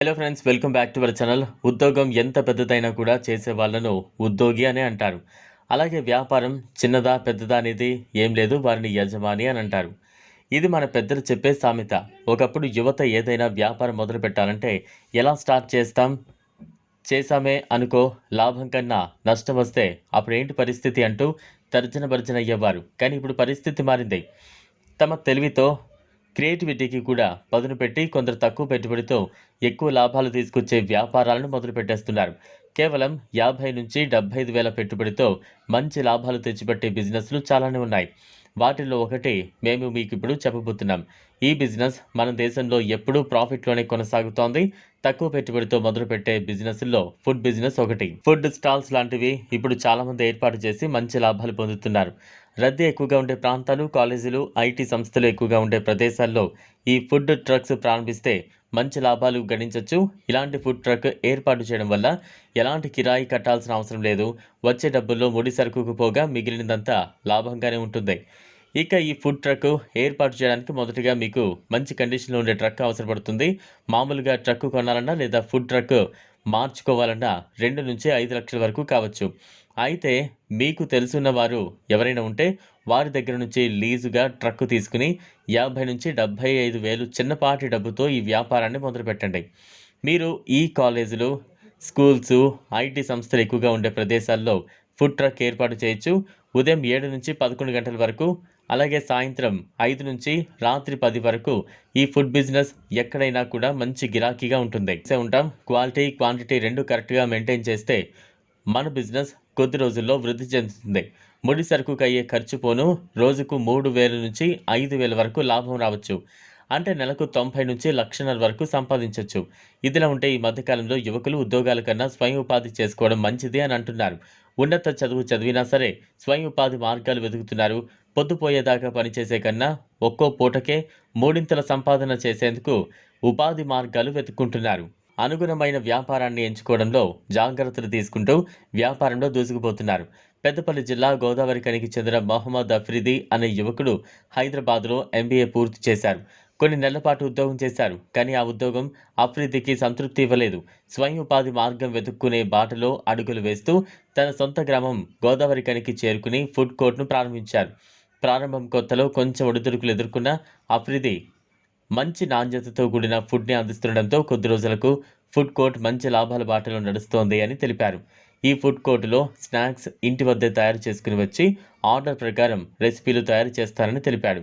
Hello friends welcome back to our channel ఉద్యోగం ఎంత పెద్దదైనా కూడా చేసే వాళ్ళను ఉద్యోగి అనే అంటారు. అలాగే వ్యాపారం చిన్నదా పెద్దదా అనేది ఏం లేదు వారిని యజమాని అని అంటారు. ఇది మన పెద్దలు చెప్పే సామెత. ఒకప్పుడు యువత ఏదైనా వ్యాపారం మొదలు పెట్టాలంటే ఎలా స్టార్ట్ చేస్తాం? చేశామే అనుకో లాభం కన్నా నష్టం వస్తే అప్పుడు ఏంటి పరిస్థితి అంటూ తర్జన భర్జన అయ్యేవారు. కానీ ఇప్పుడు పరిస్థితి మారింది. తమ తెలివితో క్రియేటివిటీకి కూడా పదును పెట్టి కొందరు తక్కువ పెట్టుబడితో ఎక్కువ లాభాలు తీసుకొచ్చే వ్యాపారాలను మొదలు పెట్టేస్తున్నారు. కేవలం యాభై నుంచి డెబ్బై ఐదు వేల పెట్టుబడితో మంచి లాభాలు తెచ్చిపెట్టే బిజినెస్లు చాలానే ఉన్నాయి. వాటిల్లో ఒకటి మేము మీకు ఇప్పుడు చెప్పబోతున్నాం. ఈ బిజినెస్ మన దేశంలో ఎప్పుడూ ప్రాఫిట్లోనే కొనసాగుతోంది. తక్కువ పెట్టుబడితో మొదలుపెట్టే బిజినెస్లో ఫుడ్ బిజినెస్ ఒకటి. ఫుడ్ స్టాల్స్ లాంటివి ఇప్పుడు చాలామంది ఏర్పాటు చేసి మంచి లాభాలు పొందుతున్నారు. రద్దీ ఎక్కువగా ఉండే ప్రాంతాలు కాలేజీలు ఐటీ సంస్థలు ఎక్కువగా ఉండే ప్రదేశాల్లో ఈ ఫుడ్ ట్రక్స్ ప్రారంభిస్తే మంచి లాభాలు గణించవచ్చు ఇలాంటి ఫుడ్ ట్రక్ ఏర్పాటు చేయడం వల్ల ఎలాంటి కిరాయి కట్టాల్సిన అవసరం లేదు. వచ్చే డబ్బుల్లో ముడి సరుకుకు పోగా మిగిలినదంతా లాభంగానే ఉంటుంది. ఇక ఈ ఫుడ్ ట్రక్ ఏర్పాటు చేయడానికి మొదటిగా మీకు మంచి కండిషన్లో ఉండే ట్రక్ అవసరపడుతుంది. మామూలుగా ట్రక్ కొనాలన్నా లేదా ఫుడ్ ట్రక్ మార్చుకోవాలన్నా రెండు నుంచి ఐదు లక్షల వరకు కావచ్చు. అయితే మీకు తెలుసున్న వారు ఎవరైనా ఉంటే వారి దగ్గర నుంచి లీజుగా ట్రక్ తీసుకుని యాభై నుంచి డెబ్భై ఐదు వేలు చిన్నపాటి డబ్బుతో ఈ వ్యాపారాన్ని మొదలుపెట్టండి. మీరు ఈ కాలేజీలు స్కూల్స్ ఐటీ సంస్థలు ఎక్కువగా ఉండే ప్రదేశాల్లో ఫుడ్ ట్రక్ ఏర్పాటు చేయొచ్చు. ఉదయం ఏడు నుంచి పదకొండు గంటల వరకు అలాగే సాయంత్రం ఐదు నుంచి రాత్రి పది వరకు ఈ ఫుడ్ బిజినెస్ ఎక్కడైనా కూడా మంచి గిరాకీగా ఉంటుంది. ఉంటాం. క్వాలిటీ క్వాంటిటీ రెండు కరెక్ట్గా మెయింటైన్ చేస్తే మన బిజినెస్ కొద్ది రోజుల్లో వృద్ధి చెందుతుంది. ముడి సరుకుకు అయ్యే ఖర్చు పోను. రోజుకు మూడు వేల నుంచి ఐదు వేల వరకు లాభం రావచ్చు. అంటే నెలకు తొంభై నుంచి లక్షన్నర వరకు సంపాదించవచ్చు ఇదిలా ఉంటే ఈ మధ్యకాలంలో యువకులు ఉద్యోగాల కన్నా స్వయం ఉపాధి చేసుకోవడం మంచిది అని అంటున్నారు. ఉన్నత చదువు చదివినా సరే స్వయం ఉపాధి మార్గాలు వెతుకుతున్నారు. పొద్దుపోయేదాకా పనిచేసే కన్నా ఒక్కో పూటకే మూడింతల సంపాదన చేసేందుకు ఉపాధి మార్గాలు వెతుక్కుంటున్నారు. అనుగుణమైన వ్యాపారాన్ని ఎంచుకోవడంలో జాగ్రత్తలు తీసుకుంటూ వ్యాపారంలో దూసుకుపోతున్నారు. పెద్దపల్లి జిల్లా గోదావరి కనికి చెందిన మొహమ్మద్ అఫ్రిది అనే యువకుడు హైదరాబాద్లో ఎంబీఏ పూర్తి చేశారు. కొన్ని నెలల పాటు ఉద్యోగం చేశారు. కానీ ఆ ఉద్యోగం అభివృద్ధికి సంతృప్తి ఇవ్వలేదు. స్వయం ఉపాధి మార్గం వెతుక్కునే బాటలో అడుగులు వేస్తూ తన సొంత గ్రామం గోదావరి కనికి చేరుకుని ఫుడ్ కోర్ట్ను ప్రారంభించారు. ప్రారంభం కొత్తలో కొంచెం ఒడిదుడుకులు ఎదుర్కొన్న అభివృద్ధి మంచి నాణ్యతతో కూడిన ఫుడ్ని అందిస్తుండడంతో కొద్ది రోజులకు ఫుడ్ కోర్ట్ మంచి లాభాల బాటలో నడుస్తోంది అని తెలిపారు. ఈ ఫుడ్ కోర్టులో స్నాక్స్ ఇంటి వద్దే తయారు చేసుకుని వచ్చి ఆర్డర్ ప్రకారం రెసిపీలు తయారు చేస్తారని తెలిపాడు